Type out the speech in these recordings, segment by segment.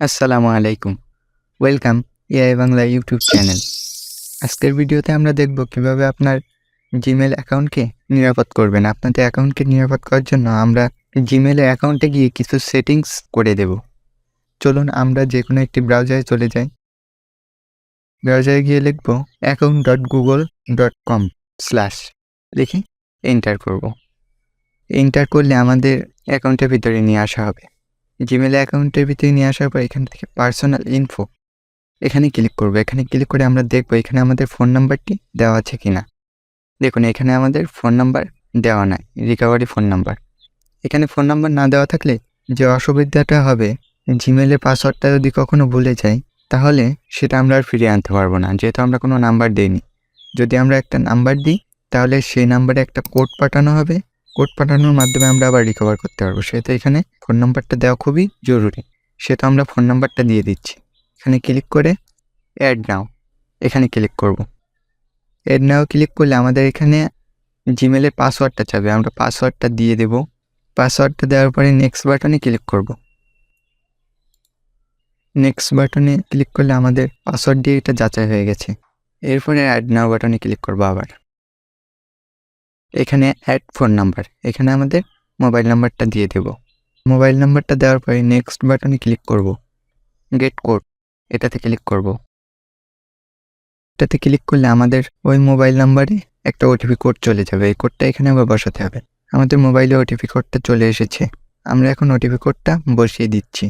আসসালামু আলাইকুম। Welcome AI Bangla YouTube channel আজকের ভিডিওতে আমরা দেখব কীভাবে আপনার জিমেল অ্যাকাউন্টকে নিরাপদ করবেন। আপনাদের অ্যাকাউন্টকে নিরাপদ করার জন্য আমরা জিমেলের অ্যাকাউন্টে গিয়ে কিছু সেটিংস করে দেব। চলুন আমরা যে কোনো একটি ব্রাউজারে চলে যাই। ব্রাউজারে গিয়ে লিখব account dot Google dot com slash লিখে এন্টার করব। এন্টার করলে আমাদের অ্যাকাউন্টের ভিতরে নিয়ে আসা হবে। জিমেল অ্যাকাউন্টের ভিতরে নিয়ে আসার পর এখান থেকে পার্সোনাল ইনফো এখানে ক্লিক করব। এখানে ক্লিক করে আমরা দেখব এখানে আমাদের ফোন নাম্বারটি দেওয়া আছে কি না দেখুন, এখানে আমাদের ফোন নাম্বার দেওয়া নাই রিকভারি ফোন নাম্বার এখানে ফোন নাম্বার না দেওয়া থাকলে যে অসুবিধাটা হবে জিমেলের পাসওয়ার্ডটা যদি কখনো ভুলে যাই, তাহলে সেটা আমরা আর ফিরিয়ে আনতে পারব না, যেহেতু আমরা কোনো নাম্বার দিইনি। যদি আমরা একটা নাম্বার দিই, তাহলে সেই নাম্বারে একটা কোড পাঠানো হবে। কোড পাঠানোর মাধ্যমে আমরা আবার রিকভার করতে পারব। সেহেতু এখানে ফোন নাম্বারটা দেওয়া খুবই জরুরি। সেহেতু আমরা ফোন নাম্বারটা দিয়ে দিচ্ছি। এখানে ক্লিক করে অ্যাড নাও এখানে ক্লিক করব। অ্যাড নাও ক্লিক করলে আমাদের এখানে জিমেলের পাসওয়ার্ডটা চাবে। আমরা পাসওয়ার্ডটা দিয়ে দেব। পাসওয়ার্ডটা দেওয়ার পরে নেক্সট বাটনে ক্লিক করব। নেক্সট বাটনে ক্লিক করলে আমাদের পাসওয়ার্ড দিয়ে এটা যাচাই হয়ে গেছে। এরপরে অ্যাড নাও বাটনে ক্লিক করব আবার। এখানে অ্যাড ফোন নাম্বার এখানে আমাদের মোবাইল নাম্বারটা দিয়ে দেব। মোবাইল নাম্বারটা দেওয়ার পরে নেক্সট বাটনে ক্লিক করব। গেট কোড এটাতে ক্লিক করব। এটাতে ক্লিক করলে আমাদের ওই মোবাইল নাম্বারে একটা ওটিপি কোড চলে যাবে। এই কোডটা এখানে আবার বসাতে হবে। আমাদের মোবাইলে ওটিপি কোডটা চলে এসেছে। আমরা এখন ওটিপি কোডটা বসিয়ে দিচ্ছি।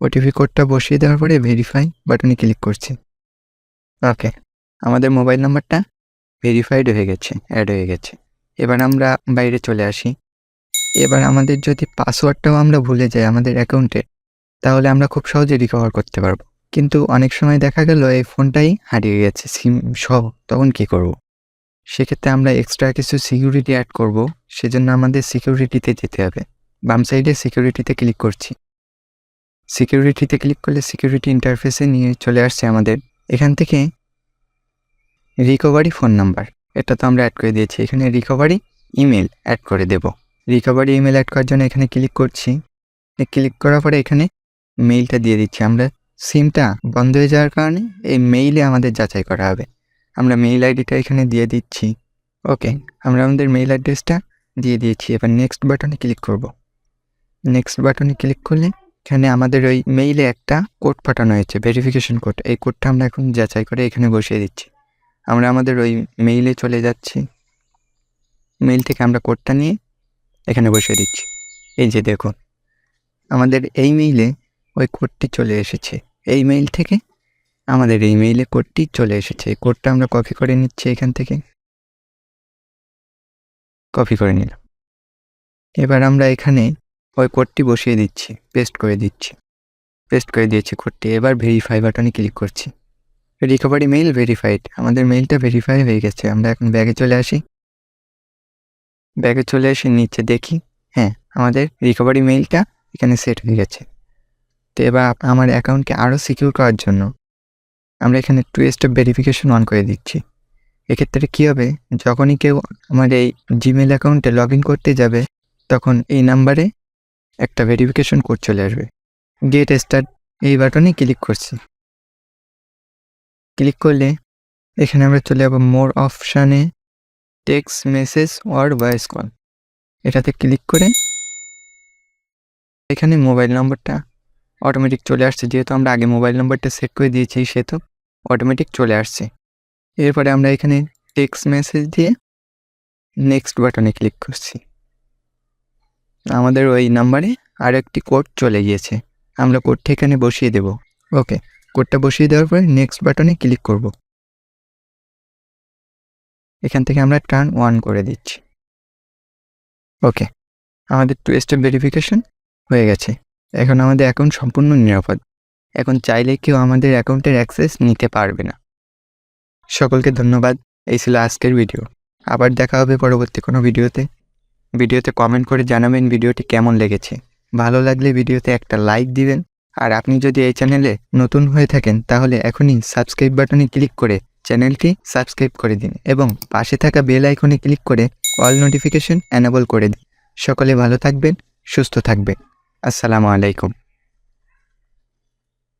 ওটিপি কোডটা বসিয়ে দেওয়ার পরে ভেরিফাই বাটনে ক্লিক করছি। ওকে আমাদের মোবাইল নাম্বারটা ভেরিফাইড হয়ে গেছে অ্যাড হয়ে গেছে। এবার আমরা বাইরে চলে আসি। এবার আমাদের যদি পাসওয়ার্ডটাও আমরা ভুলে যাই আমাদের অ্যাকাউন্টে, তাহলে আমরা খুব সহজে রিকভার করতে পারব। কিন্তু অনেক সময় দেখা গেল এই ফোনটাই হারিয়ে গেছে সিম সহ, তখন কি করব। সেক্ষেত্রে আমরা এক্সট্রা কিছু সিকিউরিটি অ্যাড করব, সেজন্য আমাদের সিকিউরিটিতে যেতে হবে। বাম সাইডে সিকিউরিটিতে ক্লিক করছি। সিকিউরিটিতে ক্লিক করলে সিকিউরিটি ইন্টারফেসে নিয়ে চলে আসছে আমাদের। এখান থেকে রিকভারি ফোন নাম্বার এটা তো আমরা অ্যাড করে দিয়েছি। এখানে রিকভারি ইমেল অ্যাড করে দেব। রিকভারি ইমেল অ্যাড করার জন্য এখানে ক্লিক করছি। ক্লিক করার পরে এখানে মেইলটা দিয়ে দিচ্ছি। আমরা সিমটা বন্ধ হয়ে যাওয়ার কারণে এই মেইলে আমাদের যাচাই করা হবে। আমরা মেইল আইডিটা এখানে দিয়ে দিচ্ছি। ওকে, আমরা আমাদের মেইল অ্যাড্রেসটা দিয়ে দিয়েছি। এবার নেক্সট বাটনে ক্লিক করব। নেক্সট বাটনে ক্লিক করলে এখানে আমাদের ওই মেইলে একটা কোড পাঠানো হয়েছে। ভেরিফিকেশন কোড এই কোডটা আমরা এখন যাচাই করে এখানে বসিয়ে দিচ্ছি। আমরা আমাদের ওই মেইলে চলে যাচ্ছি। মেইল থেকে আমরা কোডটা নিয়ে এখানে বসিয়ে দিচ্ছি। এই যে দেখুন, আমাদের এই মেইলে ওই কোডটি চলে এসেছে। এই মেইল থেকে আমাদের এই মেইলে কোডটি চলে এসেছে। এই কোডটা আমরা কপি করে নিচ্ছি এখান থেকে। কপি করে নিলাম। এবার আমরা এখানে ওই কোডটি বসিয়ে দিচ্ছি পেস্ট করে দিচ্ছি। পেস্ট করে দিয়েছি কোডটি এবার ভেরিফাই বাটনে ক্লিক করছি। রিকভারি মেইল ভেরিফাইড আমাদের মেইলটা ভেরিফাই হয়ে গেছে। আমরা এখন ব্যাগে চলে আসি। ব্যাগে চলে এসে নিচে দেখি। হ্যাঁ আমাদের রিকভারি মেইলটা এখানে সেট হয়ে গেছে। তো এবার আমার অ্যাকাউন্টকে আরও সিকিউর করার জন্য আমরা এখানে টু স্টেপ ভেরিফিকেশন অন করে দিচ্ছি। এক্ষেত্রে কী হবে? যখনই কেউ আমার এই জিমেল অ্যাকাউন্টে লগ ইন করতে যাবে, তখন এই নাম্বারে একটা ভেরিফিকেশন কোড চলে আসবে। গেট স্টার্ট এই বাটনে ক্লিক করছি। ক্লিক করলে এখানে আমরা চলে যাব মোর অপশানে text message or voice call. এটাতে ক্লিক করে এখানে মোবাইল নম্বরটা অটোমেটিক চলে আসছে। যেহেতু আমরা আগে মোবাইল নম্বরটা সেট করে দিয়েছি, সেহেতু অটোমেটিক চলে আসছে। এরপরে আমরা এখানে টেক্সট মেসেজ দিয়ে নেক্সট বাটনে ক্লিক করছি। আমাদের ওই নাম্বারে আর একটি কোড চলে গিয়েছে। আমরা কোডটা এখানে বসিয়ে দেব। ওকে। কোডটা বসিয়ে দেওয়ার পরে নেক্সট বাটনে ক্লিক করব। এখান থেকে আমরা টার্ন ওয়ান করে দিচ্ছি। ওকে আমাদের টু স্টেপ ভেরিফিকেশন হয়ে গেছে। এখন আমাদের অ্যাকাউন্ট সম্পূর্ণ নিরাপদ। এখন চাইলে কেউ আমাদের অ্যাকাউন্টের অ্যাক্সেস নিতে পারবে না। সকলকে ধন্যবাদ, এই ছিল আজকের ভিডিও আবার দেখা হবে পরবর্তী কোনো ভিডিওতে ভিডিওতে কমেন্ট করে জানাবেন ভিডিওটি কেমন লেগেছে। ভালো লাগলে ভিডিওতে একটা লাইক দিবেন। আর আপনি যদি এই চ্যানেলে নতুন হয়ে থাকেন, তাহলে এখনই সাবস্ক্রাইব বাটনে ক্লিক করে চ্যানেলটি সাবস্ক্রাইব করে দিন এবং পাশে থাকা বেল আইকনে ক্লিক করে অল নোটিফিকেশন অ্যানেবল করে দিন। সকলে ভালো থাকবেন, সুস্থ থাকবেন। আসসালামু আলাইকুম।